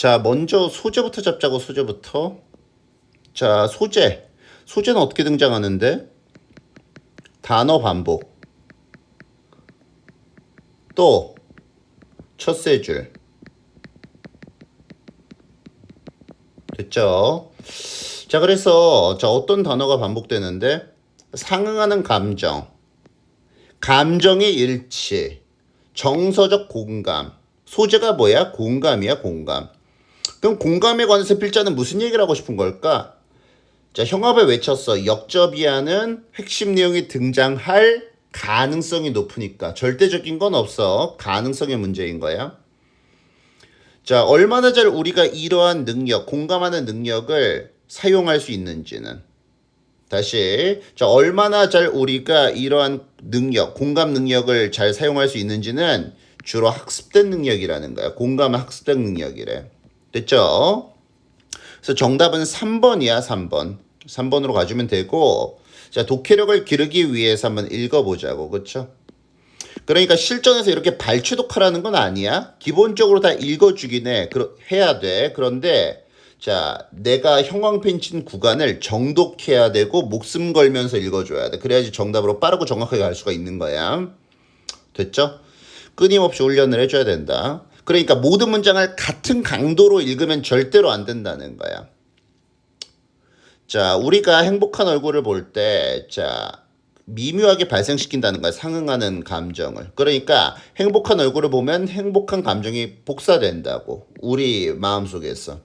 자, 먼저 소재부터 잡자고 소재부터. 자, 소재. 소재는 어떻게 등장하는데? 단어 반복. 또 첫 세 줄. 됐죠? 자, 그래서 자, 어떤 단어가 반복되는데 상응하는 감정, 감정의 일치, 정서적 공감. 소재가 뭐야? 공감이야, 공감. 그럼 공감에 관해서 필자는 무슨 얘기를 하고 싶은 걸까? 자, 형합에 외쳤어. 역접이하는 핵심 내용이 등장할 가능성이 높으니까 절대적인 건 없어. 가능성의 문제인 거야. 자, 얼마나 잘 우리가 이러한 능력, 공감하는 능력을 사용할 수 있는지는 다시 자, 얼마나 잘 우리가 이러한 능력, 공감 능력을 잘 사용할 수 있는지는 주로 학습된 능력이라는 거야. 공감은 학습된 능력이래. 됐죠? 그래서 정답은 3번이야, 3번. 3번으로 가주면 되고, 자, 독해력을 기르기 위해서 한번 읽어보자고, 그쵸? 그러니까 실전에서 이렇게 발췌독하라는 건 아니야. 기본적으로 다 읽어주긴 해. 그러, 해야 돼. 그런데, 자, 내가 형광펜 친 구간을 정독해야 되고, 목숨 걸면서 읽어줘야 돼. 그래야지 정답으로 빠르고 정확하게 갈 수가 있는 거야. 됐죠? 끊임없이 훈련을 해줘야 된다. 그러니까 모든 문장을 같은 강도로 읽으면 절대로 안 된다는 거야. 자, 우리가 행복한 얼굴을 볼 때, 자, 미묘하게 발생시킨다는 거야. 상응하는 감정을. 그러니까 행복한 얼굴을 보면 행복한 감정이 복사된다고. 우리 마음속에서.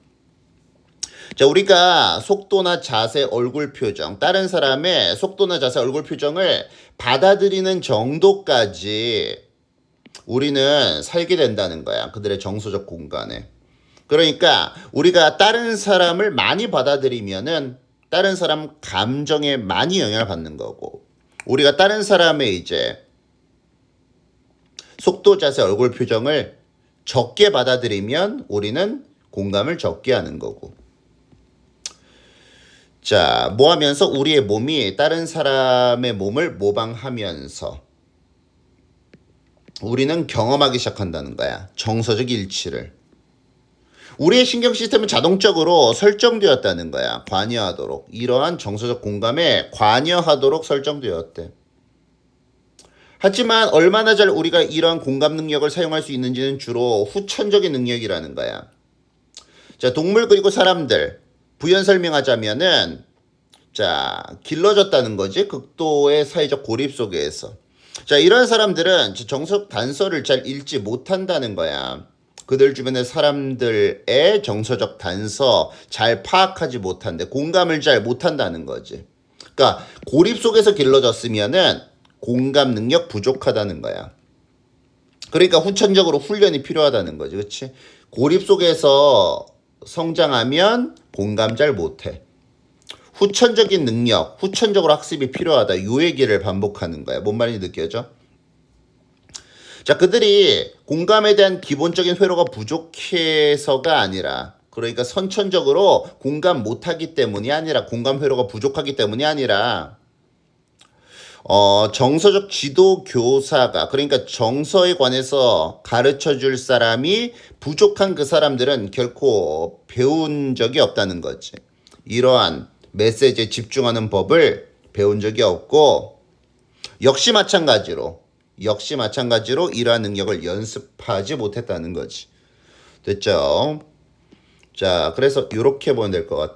자, 우리가 속도나 자세, 얼굴 표정, 다른 사람의 속도나 자세, 얼굴 표정을 받아들이는 정도까지 우리는 살게 된다는 거야. 그들의 정서적 공간에. 그러니까 우리가 다른 사람을 많이 받아들이면은 다른 사람 감정에 많이 영향을 받는 거고 우리가 다른 사람의 이제 속도 자세 얼굴 표정을 적게 받아들이면 우리는 공감을 적게 하는 거고 자, 뭐 하면서 우리의 몸이 다른 사람의 몸을 모방하면서 우리는 경험하기 시작한다는 거야. 정서적 일치를. 우리의 신경 시스템은 자동적으로 설정되었다는 거야. 관여하도록. 이러한 정서적 공감에 관여하도록 설정되었대. 하지만 얼마나 잘 우리가 이러한 공감 능력을 사용할 수 있는지는 주로 후천적인 능력이라는 거야. 자, 동물 그리고 사람들. 부연 설명하자면은 자, 길러졌다는 거지. 극도의 사회적 고립 속에서. 자, 이런 사람들은 정석 단서를 잘 읽지 못한다는 거야. 그들 주변의 사람들의 정서적 단서 잘 파악하지 못한대. 공감을 잘 못한다는 거지. 그러니까 고립 속에서 길러졌으면은 공감 능력 부족하다는 거야. 그러니까 후천적으로 훈련이 필요하다는 거지. 그렇지? 고립 속에서 성장하면 공감 잘 못해. 후천적인 능력, 후천적으로 학습이 필요하다. 요 얘기를 반복하는 거야. 뭔 말인지 느껴져? 자, 그들이 공감에 대한 기본적인 회로가 부족해서가 아니라, 그러니까 선천적으로 공감 못하기 때문이 아니라, 공감 회로가 부족하기 때문이 아니라, 어, 정서적 지도 교사가, 그러니까 정서에 관해서 가르쳐 줄 사람이 부족한 그 사람들은 결코 배운 적이 없다는 거지. 이러한 메시지에 집중하는 법을 배운 적이 없고, 역시 마찬가지로, 역시 마찬가지로 이러한 능력을 연습하지 못했다는 거지. 됐죠? 자, 그래서 이렇게 보면 될 것 같아.